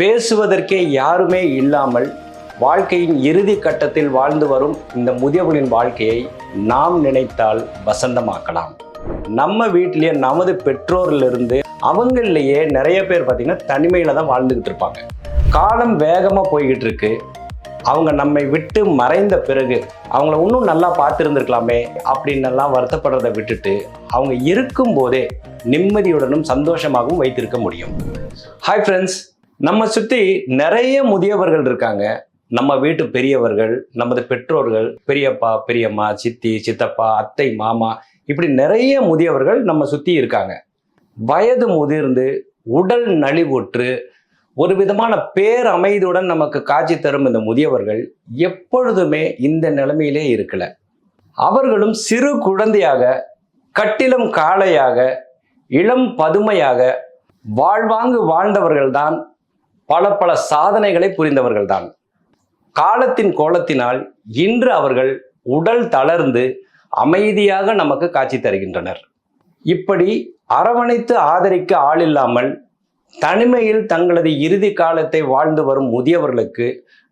பேசுவதற்கே யாருமே இல்லாமல் வாழ்க்கையின் இறுதி கட்டத்தில் வாழ்ந்து வரும் இந்த முதியவர்களின் வாழ்க்கையை நாம் நினைத்தால் வசந்தமாக்கலாம். நம்ம வீட்டிலேயே நமது பெற்றோர்லேருந்து அவங்களையே நிறைய பேர் பார்த்தீங்கன்னா தனிமையில தான் வாழ்ந்துக்கிட்டு இருப்பாங்க. காலம் வேகமாக போய்கிட்டு இருக்கு. அவங்க நம்மை விட்டு மறைந்த பிறகு அவங்கள இன்னும் நல்லா பார்த்துருந்துருக்கலாமே அப்படின்னெல்லாம் வருத்தப்படுறதை விட்டுட்டு அவங்க இருக்கும்போதே நிம்மதியுடனும் சந்தோஷமாகவும் வைத்திருக்க முடியும். ஹாய் ஃப்ரெண்ட்ஸ் நம்ம சுற்றி நிறைய முதியவர்கள் இருக்காங்க. நம்ம வீட்டு பெரியவர்கள் நமது பெற்றோர்கள் பெரியப்பா பெரியம்மா சித்தி சித்தப்பா அத்தை மாமா இப்படி நிறைய முதியவர்கள் நம்ம சுற்றி இருக்காங்க. வயது முதிர்ந்து உடல் நலிவுற்று ஒரு விதமான பேரமைதியுடன் நமக்கு காட்சி தரும் இந்த முதியவர்கள் எப்பொழுதுமே இந்த நிலைமையிலே இருக்கல. அவர்களும் சிறு குழந்தையாக கட்டிலம் காளையாக இளம் பதுமையாக வாழ்வாங்கு வாழ்ந்தவர்கள்தான் பல பல சாதனைகளை புரிந்தவர்கள்தான். காலத்தின் கோலத்தினால் இன்று அவர்கள் உடல் தளர்ந்து அமைதியாக நமக்கு காட்சி தருகின்றனர். இப்படி அரவணைத்து ஆதரிக்க ஆளில்லாமல் தனிமையில் தங்களது இறுதி காலத்தை வாழ்ந்து வரும் முதியவர்களுக்கு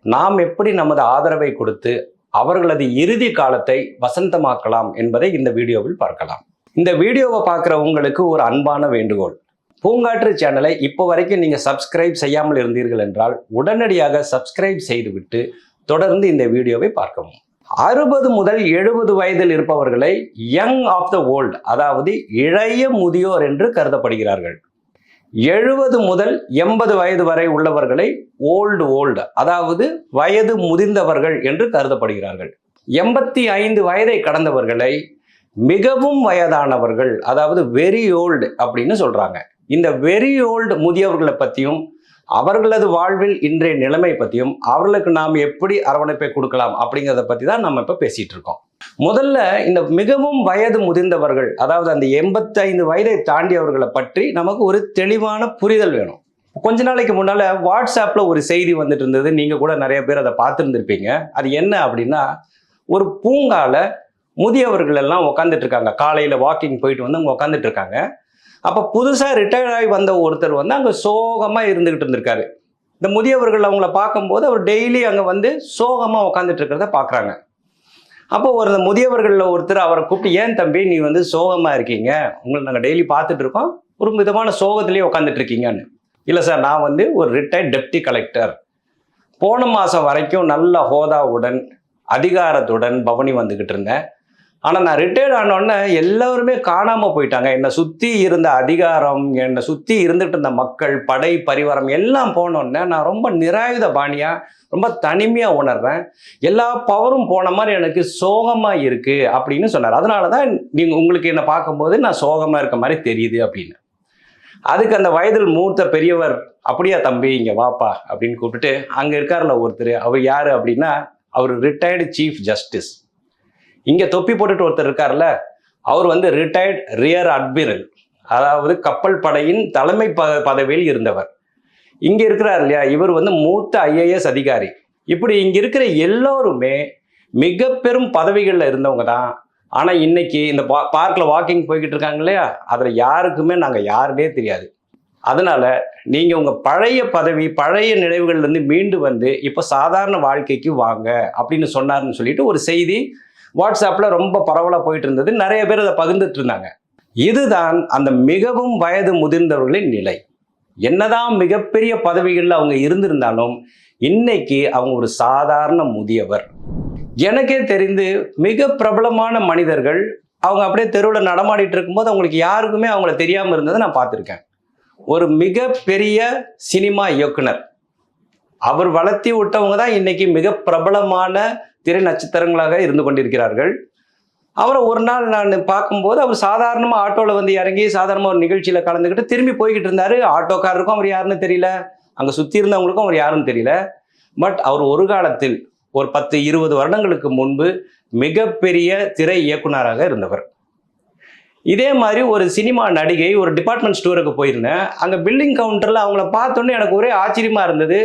நாம் எப்படி நமது ஆதரவை கொடுத்து அவர்களது இறுதி காலத்தை வசந்தமாக்கலாம் என்பதை இந்த வீடியோவில் பார்க்கலாம். இந்த வீடியோவை பார்க்குற உங்களுக்கு ஒரு அன்பான வேண்டுகோள். பூங்காற்று சேனலை இப்போ வரைக்கும் நீங்கள் சப்ஸ்கிரைப் செய்யாமல் இருந்தீர்கள் என்றால் உடனடியாக சப்ஸ்கிரைப் செய்துவிட்டு தொடர்ந்து இந்த வீடியோவை பார்க்கவும். அறுபது முதல் எழுபது வயதில் இருப்பவர்களை யங் ஆஃப் த ஓல்ட் அதாவது இளைய முதியோர் என்று கருதப்படுகிறார்கள். எழுபது முதல் எண்பது வயது வரை உள்ளவர்களை ஓல்டு ஓல்டு அதாவது வயது முதிர்ந்தவர்கள் என்று கருதப்படுகிறார்கள். எண்பத்தி ஐந்து வயதை கடந்தவர்களை மிகவும் வயதானவர்கள் அதாவது வெரி ஓல்டு அப்படின்னு சொல்கிறாங்க இந்த வெரி ஓல்டு முதியவர்களை பற்றியும் அவர்களது வாழ்வில் இன்றைய நிலைமை பற்றியும் அவர்களுக்கு நாம் எப்படி அரவணைப்பை கொடுக்கலாம் அப்படிங்கிறத பற்றி தான் நம்ம இப்போ பேசிகிட்டு இருக்கோம். முதல்ல இந்த மிகவும் வயது முதிர்ந்தவர்கள் அதாவது அந்த எண்பத்தைந்து வயதை தாண்டியவர்களை பற்றி நமக்கு ஒரு தெளிவான புரிதல் வேணும். கொஞ்ச நாளைக்கு முன்னால் வாட்ஸ்அப்பில் ஒரு செய்தி வந்துட்டு இருந்தது நீங்கள் கூட நிறைய பேர் அதை பார்த்துருந்துருப்பீங்க. அது என்ன அப்படின்னா ஒரு பூங்காவில் முதியவர்கள் எல்லாம் உட்காந்துட்டு இருக்காங்க. காலையில் வாக்கிங் போயிட்டு வந்து அவங்க உட்காந்துட்டு இருக்காங்க. அப்போ புதுசாக ரிட்டையர் ஆகி வந்த ஒருத்தர் வந்து அங்கே சோகமாக இருந்துக்கிட்டு இருந்திருக்காரு. இந்த முதியவர்கள் அவங்கள பார்க்கும்போது அவர் டெய்லி அங்கே வந்து சோகமாக உட்காந்துட்டு இருக்கிறத பார்க்குறாங்க அப்போ ஒரு முதியவர்களில் ஒருத்தர் அவரை கூப்பிட்டு ஏன் தம்பி நீ வந்து சோகமாக இருக்கீங்க? உங்களை நாங்கள் டெய்லி பார்த்துட்டு இருக்கோம். ஒரு விதமான சோகத்திலேயே உட்காந்துட்டு இருக்கீங்கன்னு. இல்லை சார் நான் வந்து ஒரு ரிட்டையர்ட் டெப்டி கலெக்டர் போன மாதம் வரைக்கும் நல்ல ஹோதாவுடன் அதிகாரத்துடன் பவனி வந்துக்கிட்டு இருந்தேன். ஆனால் நான் ரிட்டையர்ட் ஆனோடனே எல்லாருமே காணாமல் போயிட்டாங்க. என்னை சுற்றி இருந்த அதிகாரம் என்னை சுற்றி இருந்துட்டு இருந்த மக்கள் படை பரிவாரம் எல்லாம் போனோடனே நான் ரொம்ப நிராயுத பாணியாக ரொம்ப தனிமையாக உணர்றேன். எல்லா பவரும் போன மாதிரி எனக்கு சோகமாக இருக்குது அப்படின்னு சொன்னார். அதனால தான் நீங்கள் உங்களுக்கு என்னை பார்க்கும்போது நான் சோகமாக இருக்க மாதிரி தெரியுது அப்படின்னு. அதுக்கு அந்த வயதில் மூத்த பெரியவர் அப்படியா தம்பி இங்கே வாப்பா அப்படின்னு கூப்பிட்டுட்டு அங்கே இருக்கார்ல ஒருத்தர். அவர் யார் அப்படின்னா அவர் ரிட்டையர்டு சீஃப் ஜஸ்டிஸ் இங்கே தொப்பி போட்டுட்டு ஒருத்தர் இருக்கார்ல அவர் வந்து ரிட்டையர்ட் ரியர் அட்மிரல் அதாவது கப்பல் படையின் தலைமை ப பதவியில் இருந்தவர். இங்கே இருக்கிறார் இல்லையா இவர் வந்து மூத்த ஐஏஎஸ் அதிகாரி. இப்படி இங்கே இருக்கிற எல்லோருமே மிக பெரும் பதவிகளில் இருந்தவங்க தான். ஆனால் இன்னைக்கு இந்த பா பார்க்கில் வாக்கிங் போய்கிட்டு இருக்காங்க இல்லையா அதில் யாருக்குமே நாங்கள் யாருனே தெரியாது. அதனால் நீங்கள் உங்கள் பழைய பதவி பழைய நினைவுகள்லேருந்து மீண்டு வந்து இப்போ சாதாரண வாழ்க்கைக்கு வாங்க அப்படின்னு சொன்னார்னு சொல்லிட்டு ஒரு செய்தி வாட்ஸ்அப்பில் ரொம்ப பரவலாக போயிட்டு இருந்தது நிறைய பேர் அதை பகிர்ந்துட்டு இருந்தாங்க இதுதான் அந்த மிகவும் வயது முதிர்ந்தவர்களின் நிலை. என்னதான் மிகப்பெரிய பதவிகளில் அவங்க இருந்திருந்தாலும் இன்னைக்கு அவங்க ஒரு சாதாரண முதியவர். எனக்கே தெரிந்து மிக பிரபலமான மனிதர்கள் அவங்க அப்படியே தெருவில் நடமாடிட்டு இருக்கும்போது அவங்களுக்கு யாருக்குமே அவங்கள தெரியாமல் இருந்ததை நான் பார்த்துருக்கேன். ஒரு மிகப்பெரிய சினிமா இயக்குனர். அவர் வளர்த்தி விட்டவங்க தான் இன்னைக்கு மிக பிரபலமான திரை நட்சத்திரங்களாக இருந்து கொண்டிருக்கிறார்கள். அவரை ஒரு நாள் நான் பார்க்கும்போது அவர் சாதாரணமாக ஆட்டோவில் வந்து இறங்கி சாதாரணமாக ஒரு நிகழ்ச்சியில் கலந்துக்கிட்டு திரும்பி போய்கிட்டு இருந்தார். ஆட்டோக்காரருக்கும் அவர் யாருன்னு தெரியல. அங்கே சுற்றி இருந்தவங்களுக்கும் அவர் யாருன்னு தெரியல. பட் அவர் ஒரு காலத்தில் ஒரு பத்து இருபது வருடங்களுக்கு முன்பு மிகப்பெரிய திரை இயக்குனராக இருந்தவர். இதே மாதிரி ஒரு சினிமா நடிகை ஒரு டிபார்ட்மெண்ட் ஸ்டோருக்கு போயிருந்தேன். அங்கே பில்லிங் கவுண்டரில் அவங்கள பார்த்தோன்னே எனக்கு ஒரே ஆச்சரியமாக இருந்தது.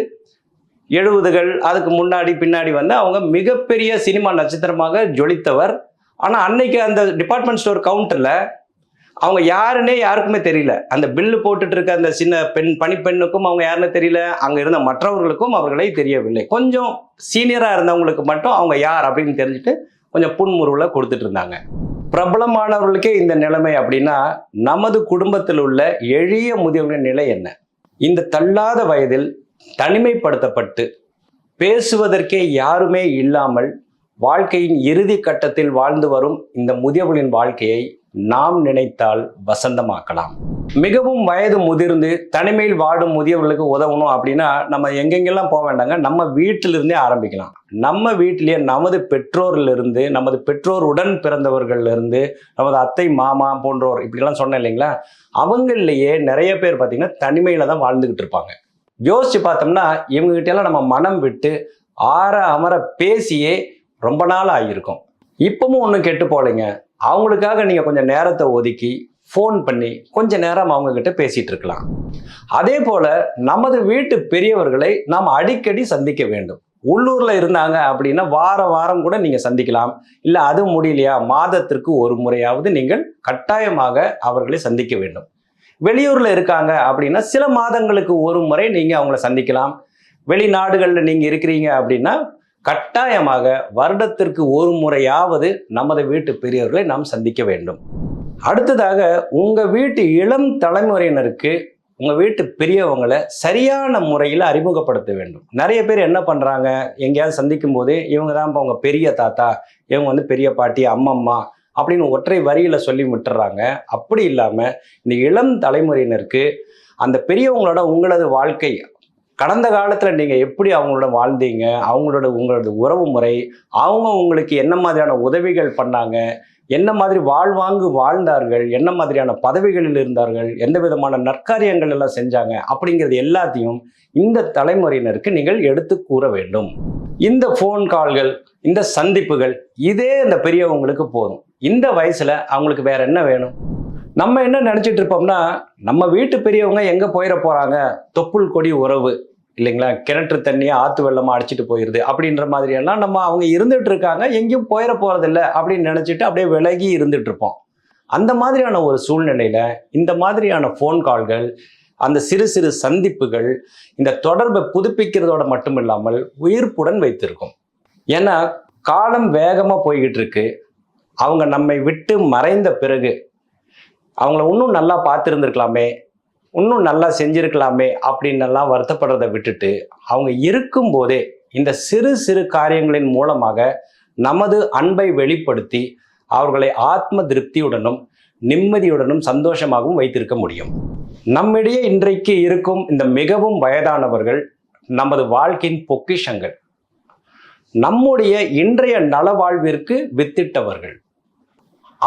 எழுபதுகள் அதுக்கு முன்னாடி பின்னாடி வந்து அவங்க மிகப்பெரிய சினிமா நட்சத்திரமாக ஜொலித்தவர். ஆனால் அன்னைக்கு அந்த டிபார்ட்மெண்ட் ஸ்டோர் கவுண்டரில் அவங்க யாருன்னே யாருக்குமே தெரியல. அந்த பில்லு போட்டுட்டு இருக்க அந்த சின்ன பெண் பணிப்பெண்ணுக்கும் அவங்க யாருன்னு தெரியல. அங்கே இருந்த மற்றவர்களுக்கும் அவர்களை தெரியவில்லை. கொஞ்சம் சீனியராக இருந்தவங்களுக்கு மட்டும் அவங்க யார் அப்படின்னு தெரிஞ்சுட்டு கொஞ்சம் புன்முருவில் கொடுத்துட்டு இருந்தாங்க. பிரபலமானவர்களுக்கே இந்த நிலைமை அப்படின்னா நமது குடும்பத்தில் உள்ள எளிய முதியவர்களின் நிலை என்ன? இந்த தள்ளாத வயதில் தனிமைப்படுத்தப்பட்டு பேசுவதற்கே யாருமே இல்லாமல் வாழ்க்கையின் இறுதி கட்டத்தில் வாழ்ந்து வரும் இந்த முதியவளின் வாழ்க்கையை நாம் நினைத்தால் வசந்தமாக்கலாம். மிகவும் வயது முதிர்ந்து தனிமையில் வாடும் முதியவர்களுக்கு உதவணும் அப்படின்னா நம்ம எங்கெங்கெல்லாம் போக வேண்டாங்க நம்ம வீட்டிலிருந்தே ஆரம்பிக்கலாம். நம்ம வீட்டிலேயே நமது பெற்றோரிலிருந்து நமது பெற்றோருடன் பிறந்தவர்கள்ல இருந்து நமது அத்தை மாமா போன்றோர் இப்படிலாம் சொன்னேன் இல்லைங்களா? அவங்களிலேயே நிறைய பேர் பார்த்தீங்கன்னா தனிமையில தான் வாழ்ந்துக்கிட்டு இருப்பாங்க. யோசிச்சு பார்த்தோம்னா இவங்ககிட்ட எல்லாம் நம்ம மனம் விட்டு ஆற அமர பேசியே ரொம்ப நாள் ஆகியிருக்கும். இப்பவும் ஒன்றும் கெட்டு போகலைங்க. அவங்களுக்காக நீங்கள் கொஞ்சம் நேரத்தை ஒதுக்கி ஃபோன் பண்ணி கொஞ்ச நேரம் அவங்கக்கிட்ட பேசிகிட்டு இருக்கலாம். அதே போல் நமது வீட்டு பெரியவர்களை நாம் அடிக்கடி சந்திக்க வேண்டும். உள்ளூரில் இருந்தாங்க அப்படின்னா வார வாரம் கூட நீங்கள் சந்திக்கலாம். இல்லை அது முடியலையா? மாதத்திற்கு ஒரு முறையாவது நீங்கள் கட்டாயமாக அவர்களை சந்திக்க வேண்டும். வெளியூர்ல இருக்காங்க அப்படின்னா சில மாதங்களுக்கு ஒரு முறை நீங்க அவங்கள சந்திக்கலாம். வெளிநாடுகளில் நீங்க இருக்கிறீங்க அப்படின்னா கட்டாயமாக வருடத்திற்கு ஒரு முறையாவது நமது வீட்டு பெரியவர்களை நாம் சந்திக்க வேண்டும். அடுத்ததாக உங்க வீட்டு இளம் தலைமுறையினருக்கு உங்கள் வீட்டு பெரியவங்களை சரியான முறையில் அறிமுகப்படுத்த வேண்டும். நிறைய பேர் என்ன பண்ணுறாங்க எங்கேயாவது சந்திக்கும் போது இவங்க தான் இப்போ அவங்க பெரிய தாத்தா இவங்க வந்து பெரிய பாட்டி அம்மம்மா அப்படின்னு ஒற்றை வரியில் சொல்லி விட்டுறாங்க அப்படி இல்லாமல் இந்த இளம் தலைமுறையினருக்கு அந்த பெரியவங்களோட உங்களது வாழ்க்கை கடந்த காலத்தில் நீங்கள் எப்படி அவங்களோட வாழ்ந்தீங்க அவங்களோட உங்களோட உறவு முறை அவங்க உங்களுக்கு என்ன மாதிரியான உதவிகள் பண்ணாங்க என்ன மாதிரி வாழ்வாங்கு வாழ்ந்தார்கள் என்ன மாதிரியான பதவிகளில் இருந்தார்கள் எந்த விதமான நற்காரியங்கள் எல்லாம் செஞ்சாங்க அப்படிங்கிறது எல்லாத்தையும் இந்த தலைமுறையினருக்கு நீங்கள் எடுத்து கூற வேண்டும். இந்த ஃபோன் கால்கள் இந்த சந்திப்புகள் இதே இந்த பெரியவங்களுக்கு போதும். இந்த வயசில் அவங்களுக்கு வேற என்ன வேணும்? நம்ம என்ன நினச்சிட்டு இருப்போம்னா நம்ம வீட்டு பெரியவங்க எங்கே போயிட போகிறாங்க தொப்புள் கொடி உறவு இல்லைங்களா? கிணற்று தண்ணியை ஆற்று வெள்ளமாக அடிச்சிட்டு போயிடுது அப்படின்ற மாதிரியெல்லாம் நம்ம அவங்க இருந்துட்டு இருக்காங்க. எங்கேயும் போயிட போகிறதில்ல அப்படின்னு நினச்சிட்டு அப்படியே விலகி இருந்துட்டு இருப்போம். அந்த மாதிரியான ஒரு சூழ்நிலையில் இந்த மாதிரியான ஃபோன் கால்கள் அந்த சிறு சிறு சந்திப்புகள் இந்த தொடர்பை புதுப்பிக்கிறதோட மட்டும் இல்லாமல் உயிர்ப்புடன் வைத்திருக்கும். ஏன்னா காலம் வேகமாக போய்கிட்டு இருக்கு. அவங்க நம்மை விட்டு மறைந்த பிறகு அவங்கள இன்னும் நல்லா பார்த்துருந்துருக்கலாமே இன்னும் நல்லா செஞ்சுருக்கலாமே அப்படின்னு எல்லாம் வருத்தப்படுறதை விட்டுட்டு அவங்க இருக்கும்போதே இந்த சிறு சிறு காரியங்களின் மூலமாக நமது அன்பை வெளிப்படுத்தி அவர்களை ஆத்ம திருப்தியுடனும் நிம்மதியுடனும் சந்தோஷமாகவும் வைத்திருக்க முடியும். நம்மிடையே இன்றைக்கு இருக்கும் இந்த மிகவும் வயதானவர்கள் நமது வாழ்க்கையின் பொக்கிஷங்கள் நம்முடைய இன்றைய நலவாழ்விற்கு வித்திட்டவர்கள்.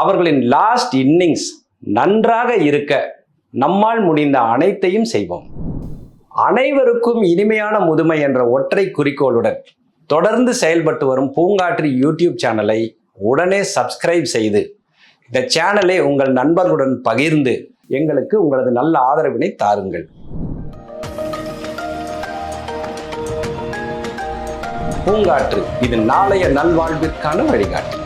அவர்களின் லாஸ்ட் இன்னிங்ஸ் நன்றாக இருக்க நம்மால் முடிந்த அனைத்தையும் செய்வோம். அனைவருக்கும் இனிமையான முதுமை என்ற ஒற்றை குறிக்கோளுடன் தொடர்ந்து செயல்பட்டு வரும் பூங்காற்று யூடியூப் சேனலை உடனே சப்ஸ்கிரைப் செய்து இந்த சேனலை உங்கள் நண்பர்களுடன் பகிர்ந்து எங்களுக்கு உங்களது நல்ல ஆதரவினை தாருங்கள். பூங்காற்று இது நாளைய நல்வாழ்விற்கான வழிகாட்டு.